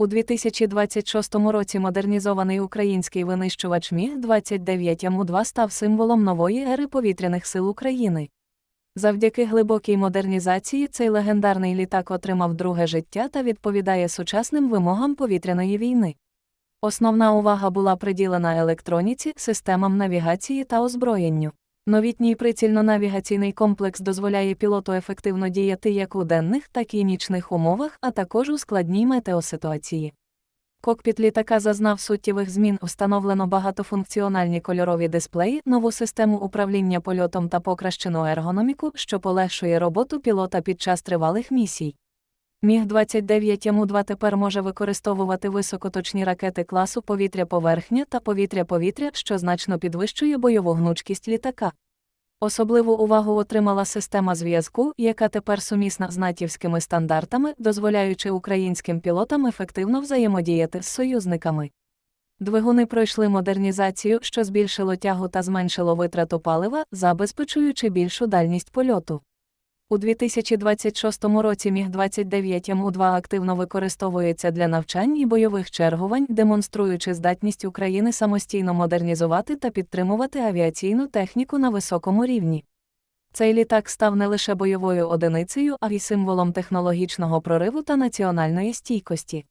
У 2026 році модернізований український винищувач Міг-29 Му-2 став символом нової ери повітряних сил України. Завдяки глибокій модернізації цей легендарний літак отримав друге життя та відповідає сучасним вимогам повітряної війни. Основна увага була приділена електроніці, системам навігації та озброєнню. Новітній прицільно-навігаційний комплекс дозволяє пілоту ефективно діяти як у денних, так і нічних умовах, а також у складній метеоситуації. Кокпіт літака зазнав суттєвих змін, встановлено багатофункціональні кольорові дисплеї, нову систему управління польотом та покращену ергономіку, що полегшує роботу пілота під час тривалих місій. Міг-29 Му-2 тепер може використовувати високоточні ракети класу повітря-поверхня та повітря-повітря, що значно підвищує бойову гнучкість літака. Особливу увагу отримала система зв'язку, яка тепер сумісна з натівськими стандартами, дозволяючи українським пілотам ефективно взаємодіяти з союзниками. Двигуни пройшли модернізацію, що збільшило тягу та зменшило витрату палива, забезпечуючи більшу дальність польоту. У 2026 році Міг-29 Му-2 активно використовується для навчань і бойових чергувань, демонструючи здатність України самостійно модернізувати та підтримувати авіаційну техніку на високому рівні. Цей літак став не лише бойовою одиницею, а й символом технологічного прориву та національної стійкості.